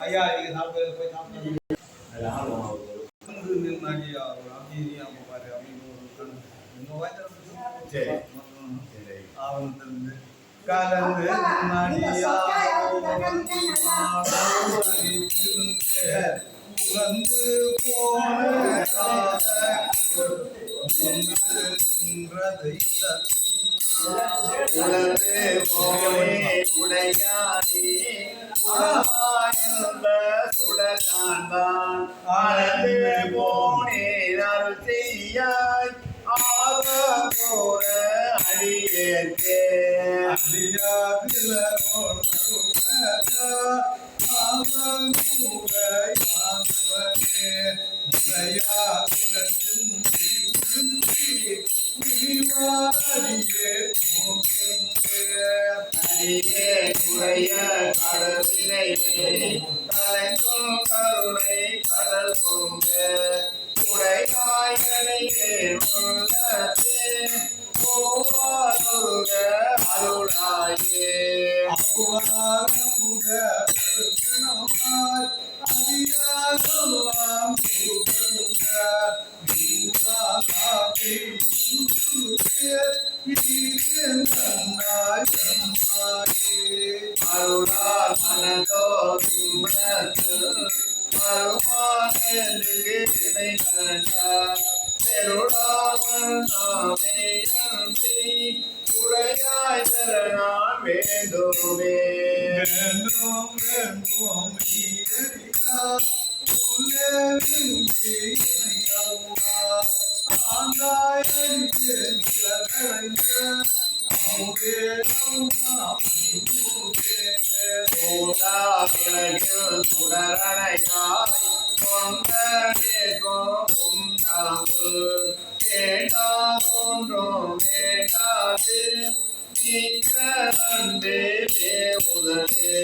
ஐயா நீங்க சாப்பிடுறது போய் சாப்பிடுங்க அது ஆர்வம் அவருக்கு. வந்து நின்னாங்க ஐயா ஒரு அமைதியா அவங்க பாரு அப்படின்னு ஒரு கண் இந்த வாய்ந்த சரி சரி அவன் இருந்து கலந்து முன்னாடியா உலர்ந்து போன நின்றதை உலர்ந்து போனே உடையானே உலகாயுள்ள சுடகான்பான் ஆனந்து போனே அருள் செய்யாய் ஆதோர அடியேற்கே அடியே Yeah. சூடா விலகில் சுடரணையாய் கொண்டேகோ உண்டாவு வேண்டாதொன்றும் வேண்டாது மிக்க அன்பே தேவுதலே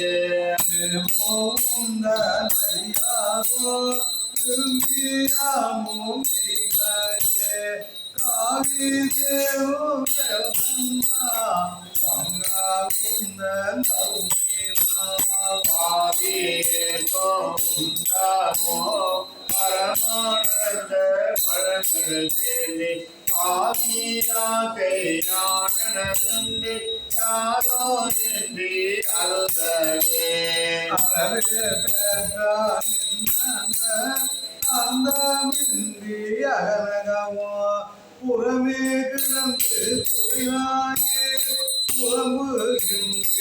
ஆவியேகோ உண்டாமோ பரமானந்த பழங்கள் தேவி ஆவியாகை ஞானனந்து யாரோ என்று அருளவே புறமே கிடந்து புறையாயே புறம்புகின்ற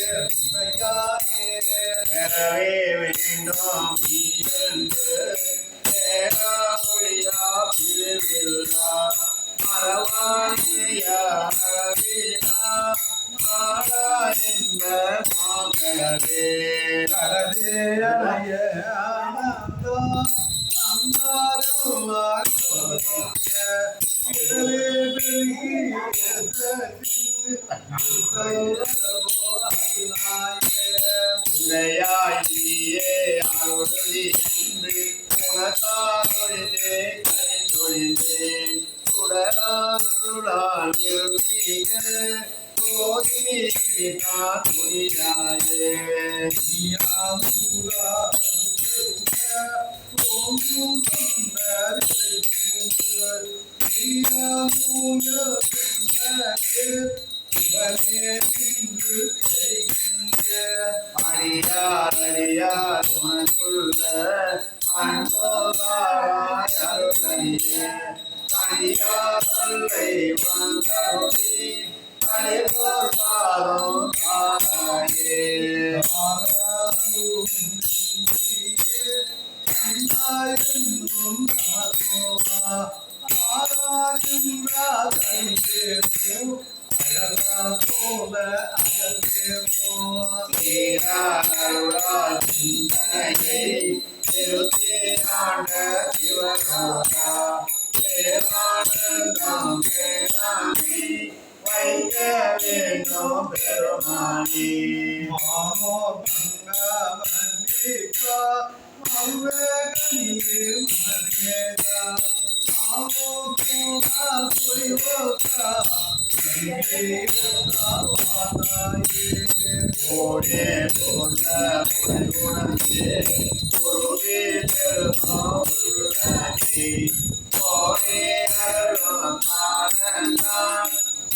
பெறவே வேண்டும் சுடராருளால் நிறுவீக சோதினி தான் துணியாயே அடியார் அடியார் உனக்குள்ள Maria, lei mandaroni, ale portaro parae. Paralu, Kanayendum Radhova, Arayum Radhandevu, Ayala Kola Ayadevu, Ira Arura Chindaye, Tiruthe Nanda Divana, பேராணி வைக்க வேண்டும் பெருமானி ஓடே போல உணர்ந்தே குருவே பெருமாவுடனே ஓடே அருளான்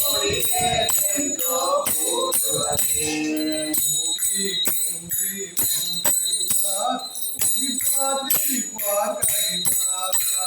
ஒளியே நின்றோ போடுவதே மூவி மூவி மூவி பார்த்து பார்க்க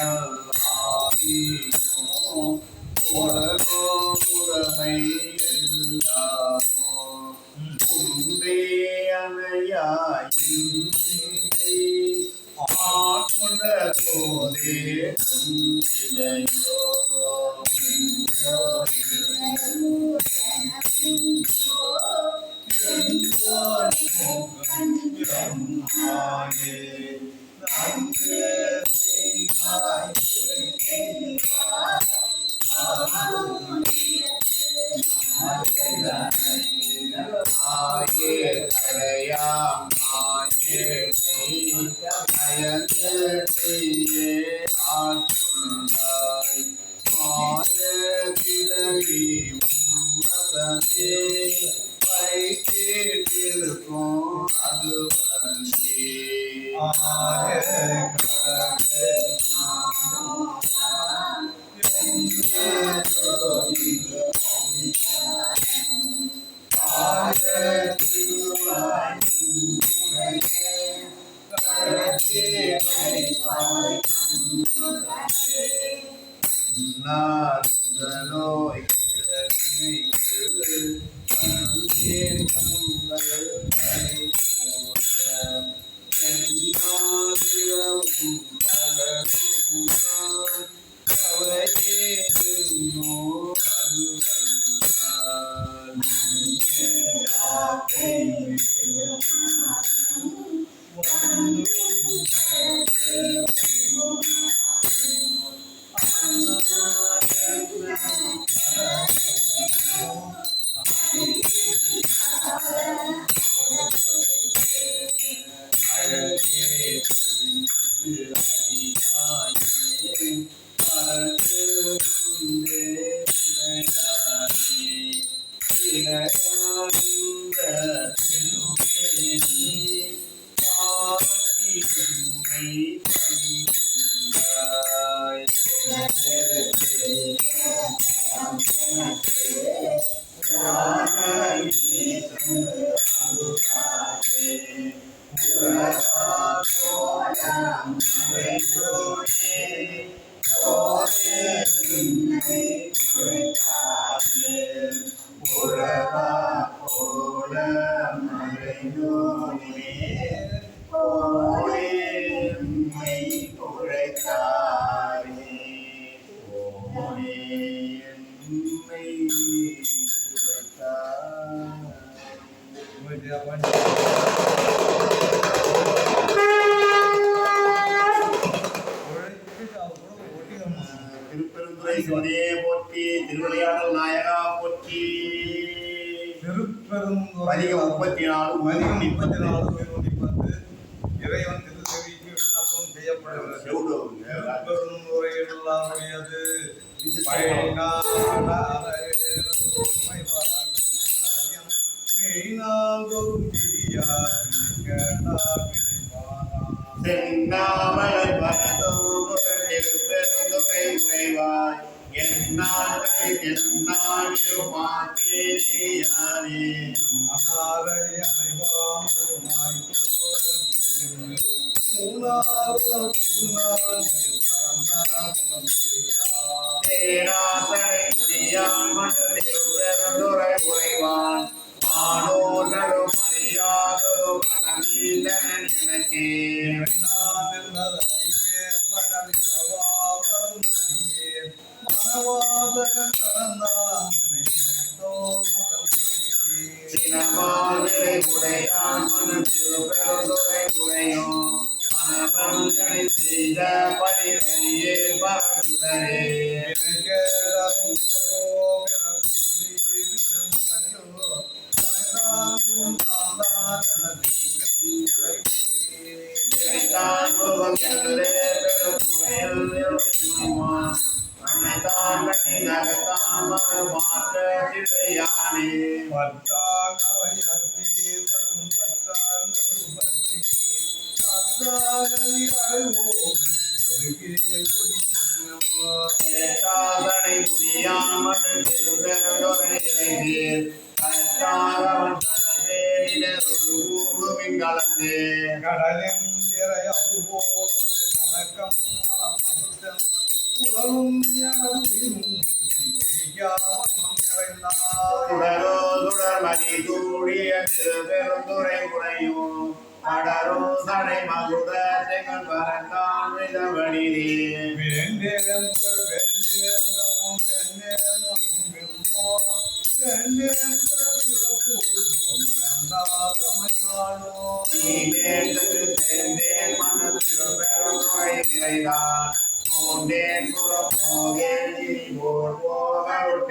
uh, அது வந்தே திருப்பெருந்துறை மனதில் திருப்பெருந்துறை உறைவான் மானோர்களும் அறியாதோ மனநீதனன் எனக்கே சினமாவிலை உடையான் மனதில் பெருந்துரை உடையும் மனபங்களை செய்த பணிவழியே பரந்துடரே இறைத்தான் உருவம் என்றே பெருந்துறையில் 在爱我们的天空。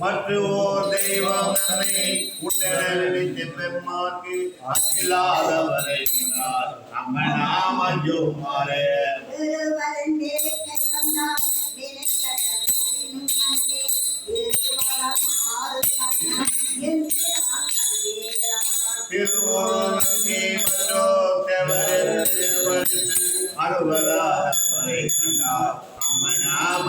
மற்றுவோர் தெய்வமே உடனடித்து பெம்மாக்கு அச்சில்லாதவரை நம்ம நாம ஜோமாரே அறுபதாம் நாம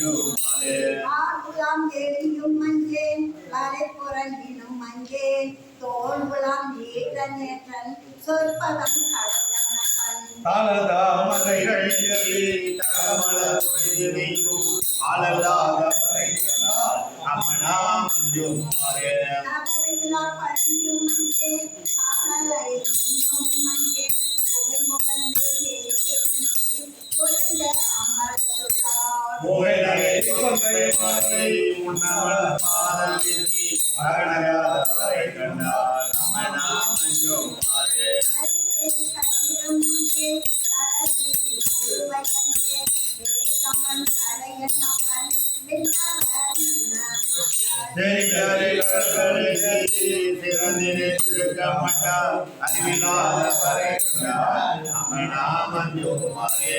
Senhor. Amém. राम जो हमारे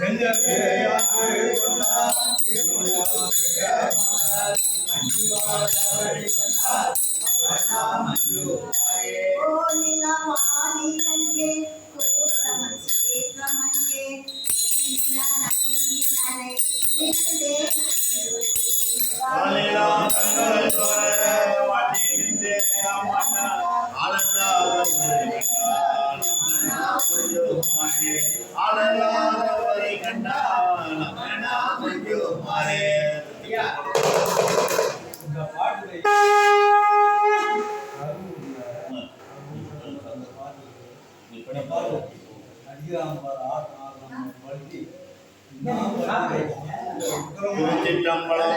Thank you. கல்யாணம் பண்ணாத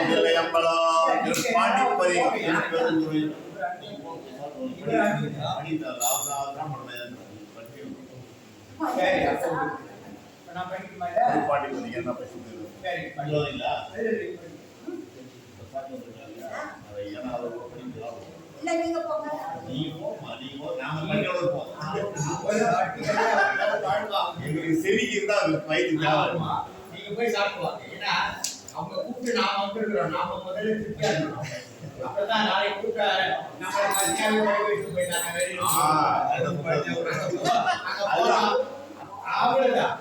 வாழ்வாங்க. எங்களுக்கு செடிக்கு இருந்தா அது தேவை நீங்க போய் சாப்பிடுவாங்க. ஏன்னா அவங்க கூப்பிட்டு நாம வந்துருக்கிறோம். நாம முதல்ல திருப்தியா இருக்கணும். அப்பதான் நாளைக்கு கூட்ட நம்ம மத்தியானம் வீட்டுக்கு போயிட்டாங்க. வெளியில. அவ்வளவுதான்.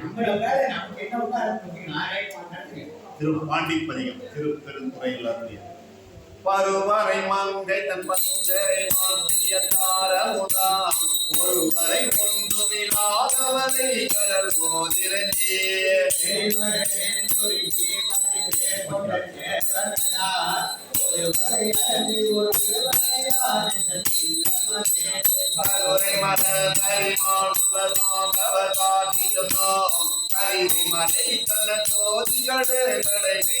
நம்மளோட வேலை. நமக்கு என்ன உட்கார திருப்பாண்டிப்பதிகம் திருப்பெருந்துறையில் அருளியது பருவரை மங்கை தன் பங்கை மாற்றிய தாரமுதாம் ஒருவரை ஒன்றுமில்லாதவரை கடல் போதிரஞ்சே கருரை மலர் கரிமாள் உள்ளதாகவதாதிதமோ கரிதி மலை கண்ண ஜோதிகளே கடை கை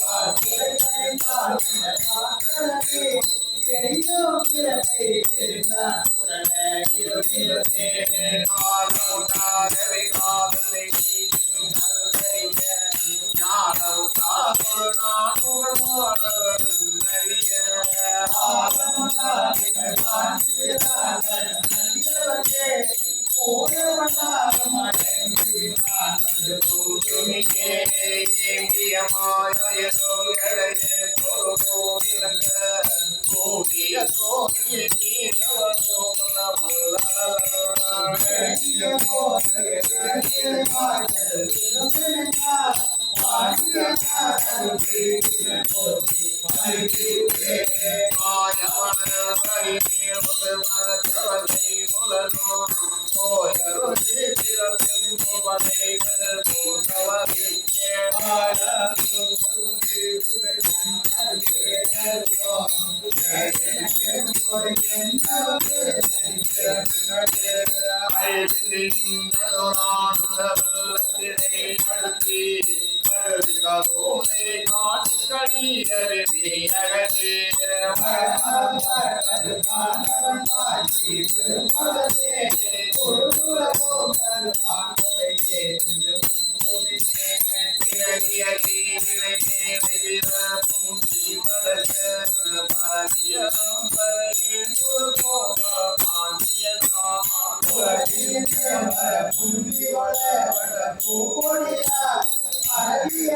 Thank you.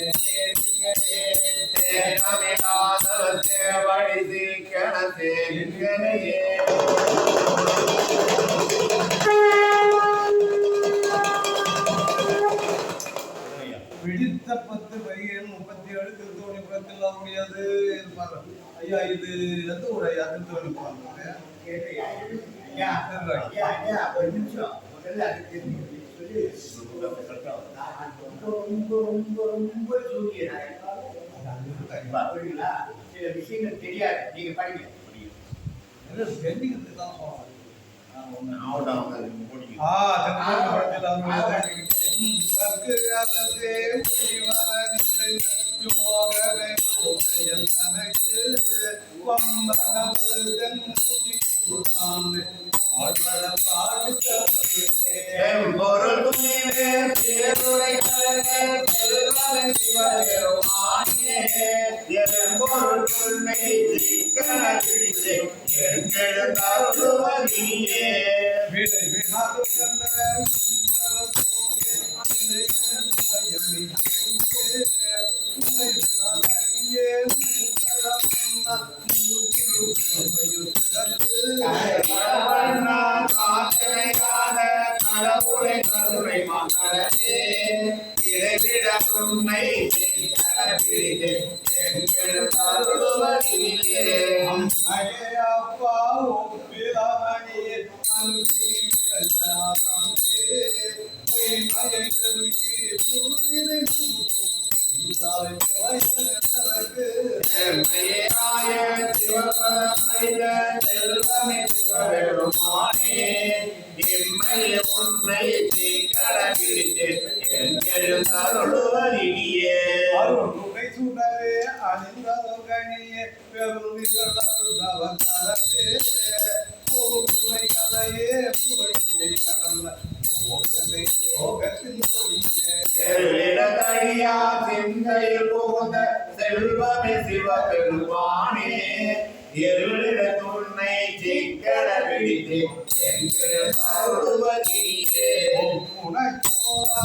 பிடித்தே பிடித்த பத்து வரிகள் முப்பத்தி ஏழு திருத்தோணி புறத்தில் முடியாது ஐயா இது எந்த ஊர் ஐயா திருத்தோணி பாருங்க ஐயா, ஒரு நிமிஷம். முதல்ல அது சொல்லி, ரொம்ப, ரொம்ப, ரொம்ப, ரொம்ப ஜூனியர். புரியுங்களா? சில விஷயங்கள் தெரியாது நீங்க படிங்க பெண்டிங்க்கு தான் ஒண்ணு. ஆவட்டம் அவங்க முடியும் ஆ திருத்தோணி புறத்தில் முடியாது உம்பர்க்கு அரசே ஒளிவர நிறைந்த யோகவை போதையன் தனக்கு வம்பகவருகன் புதி கூர்வான் ஆழ்வர பாடுத்தவரே பொருள் துணிவே பேருரை கலனே செல்வன் சிவபெருமானே என் பொருள் துணை சிக்கன பிடித்தே எங்கள் தருவதியே விடை விடாது கண்ட விண்ணரசோகே கடவுளை கருணை மகனே இறைவிட உண்மை சிக்கன பிடித்தே எங்கள் தருவதியே அம்மையே அப்பா ஒப்பிலாமணியே அங்கி விரலாரமுதே பொய்மையை கருகி செல்வமே உண்மை கலையே கடந்த சிந்தையில் செல்வமே சிவபெருமானே இருளிட துணை சிக்கர பிடித்தே எங்கள் தருளுவரியே உனக்கோவா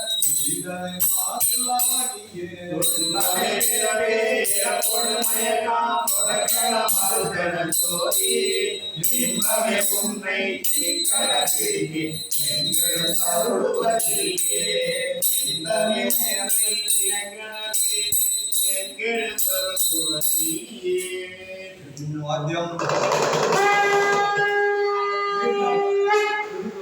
உடைய ஊரினை உருகி உள்ளொளி பெருகி உலகில ஆனந்தமாய புலகாக்கை புகை புகைகனிய பொன்னரும் கோபி இதனை மாசிலாவணியே எங்கள் வாத்தியம்